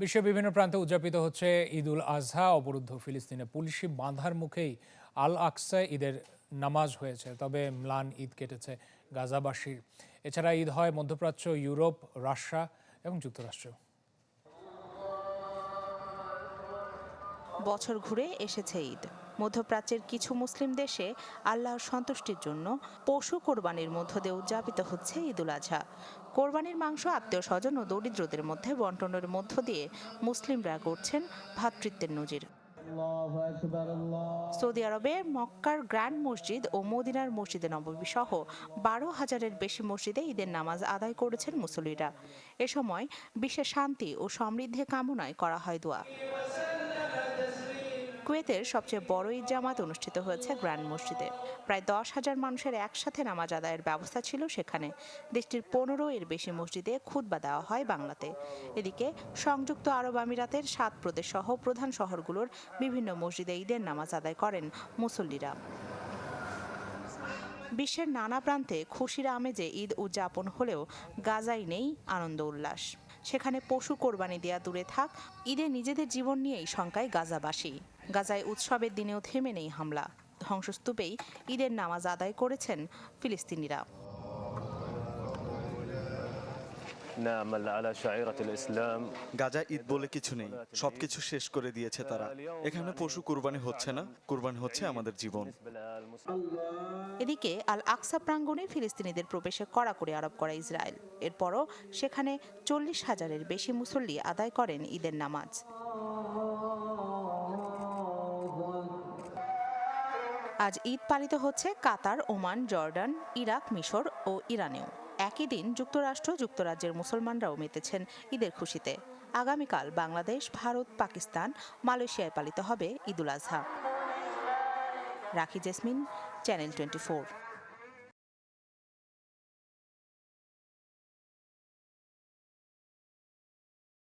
বিশ্বের বিভিন্ন প্রান্তে উদযাপিত হচ্ছে ঈদ উল আজহা, অবরুদ্ধ ফিলিস্তিনে পুলিশি বাঁধার মুখেই আল আকসা ঈদের নামাজ হয়েছে, তবে ম্লান ঈদ কেটেছে গাজাবাসীর। এছাড়া ঈদ হয় মধ্যপ্রাচ্য, ইউরোপ, রাশিয়া এবং যুক্তরাষ্ট্র। বছর ঘুরে এসেছে ঈদ। মধ্যপ্রাচ্যের কিছু মুসলিম দেশে আল্লাহর সন্তুষ্টির জন্য পশু কোরবানির মধ্য দিয়ে উদযাপিত হচ্ছে ঈদুল আজহা। কোরবানির মাংস আত্মীয় স্বজন ও দরিদ্রদের মধ্যে বন্টনের মধ্য দিয়ে মুসলিমরা করছেন ভ্রাতৃত্বের নজির। সৌদি আরবে মক্কার গ্র্যান্ড মসজিদ ও মদিনার মসজিদে নববী সহ বারো হাজারের বেশি মসজিদে ঈদের নামাজ আদায় করেছেন মুসল্লিরা। এ সময় বিশ্বের শান্তি ও সমৃদ্ধি কামনায় করা হয় দোয়া। কুয়েতের সবচেয়ে বড় ঈদ জামাত অনুষ্ঠিত হয়েছে গ্র্যান্ড মসজিদে। প্রায় দশ হাজার মানুষের একসাথে নামাজ আদায়ের ব্যবস্থা ছিল সেখানে। দেশটির পনেরো এর বেশি মসজিদে খুতবা দেওয়া হয় বাংলাতে। এদিকে সংযুক্ত আরব আমিরাতের সাত প্রদেশ সহ প্রধান শহরগুলোর বিভিন্ন মসজিদে ঈদের নামাজ আদায় করেন মুসল্লিরা। বিশ্বের নানা প্রান্তে খুশির আমেজে ঈদ উদযাপন হলেও গাজাই নেই আনন্দ উল্লাস। সেখানে পশু কোরবানি দেয়া দূরে থাক, ঈদে নিজেদের জীবন নিয়েই শঙ্কায় গাজাবাসী। গাজায় উৎসবের দিনেও থেমে নেই হামলা। ধ্বংসস্তূপেই ঈদের নামাজ আদায় করেছেন ফিলিস্তিনিরা। গাজা ঈদ বলে কিছু নেই সবকিছু শেষ করে দিয়েছে তারা। এখানে পশু কুরবানি হচ্ছে না কুরবানি হচ্ছে আমাদের জীবন। এদিকে আল আকসা প্রাঙ্গণে ফিলিস্তিনিদের প্রবেশে কড়া করে আরোপ করা ইসরায়েল। এরপরও সেখানে চল্লিশ হাজারের বেশি মুসল্লি আদায় করেন ঈদের নামাজ। আজ ঈদ পালিত হচ্ছে কাতার, ওমান, জর্ডান, ইরাক, মিশর ও ইরানেও। একই দিন যুক্তরাষ্ট্র যুক্তরাজ্যের মুসলমানরাও মেতেছেন ঈদের খুশিতে। আগামীকাল বাংলাদেশ, ভারত, পাকিস্তান, মালয়েশিয়ায় পালিত হবে ঈদুল আজহা। রাখি জেসমিন, চ্যানেল টোয়েন্টি